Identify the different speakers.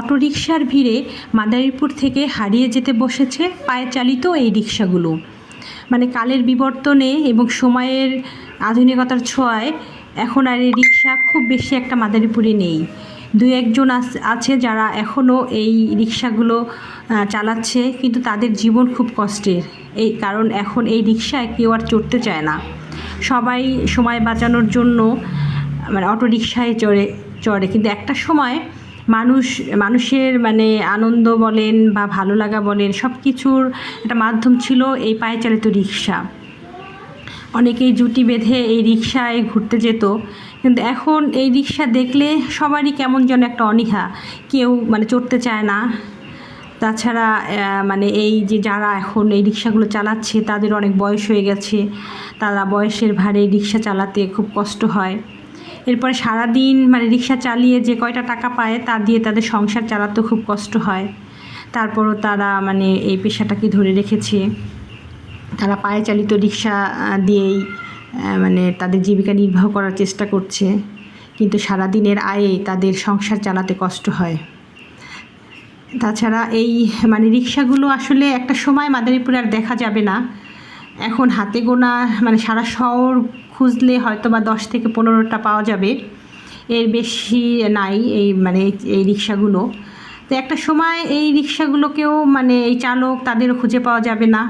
Speaker 1: অটোরিকশার ভিড়ে মাদারীপুর থেকে হারিয়ে যেতে বসেছে পায়ে চালিত এই রিক্সাগুলো মানে কালের বিবর্তনে এবং সময়ের আধুনিকতার ছোঁয়ায় এখন আর এই রিক্সা খুব বেশি একটা মাদারীপুরে নেই। দু একজন আছে যারা এখনও এই রিক্সাগুলো চালাচ্ছে কিন্তু তাদের জীবন খুব কষ্টের। এই কারণ এখন এই রিক্সায় কেউ আর চড়তে চায় না। সবাই সময় বাঁচানোর জন্য মানে অটো রিক্সায় চড়ে চড়ে। কিন্তু একটা সময় মানুষ, মানুষের মানে আনন্দ বলেন বা ভালো লাগা বলেন সব কিছুর একটা মাধ্যম ছিল এই পায়ে চালিত রিক্সা। অনেকেই জুটি বেঁধে এই রিক্সায় ঘুরতে যেত, কিন্তু এখন এই রিক্সা দেখলে সবারই কেমন যেন একটা অনীহা। কেউ মানে চড়তে চায় না। তাছাড়া মানে এই যে যারা এখন এই রিক্সাগুলো চালাচ্ছে, তাদের অনেক বয়স হয়ে গেছে। তারা বয়সের ভারে রিক্সা চালাতে খুব কষ্ট হয়। এরপরে সারাদিন মানে রিক্সা চালিয়ে যে কয়টা টাকা পায় তা দিয়ে তাদের সংসার চালাতে খুব কষ্ট হয়। তারপরও তারা মানে এই পেশাটাকে ধরে রেখেছে। তারা পায়ে চালিত রিক্সা দিয়েই মানে তাদের জীবিকা নির্বাহ করার চেষ্টা করছে। কিন্তু সারাদিনের আয়ে তাদের সংসার চালাতে কষ্ট হয়। তাছাড়া এই মানে রিক্সাগুলো আসলে একটা সময় মাদারীপুরে আর দেখা যাবে না। এখন হাতে গোনা মানে সারা শহর খুঁজলে হয়তো বা দশ থেকে পনেরোটা পাওয়া যাবে। এর বেশি নাই এই মানে এই রিক্সাগুলো। তো একটা সময় এই রিক্সাগুলোকেও মানে এই চালক তাদেরও খুঁজে পাওয়া যাবে না।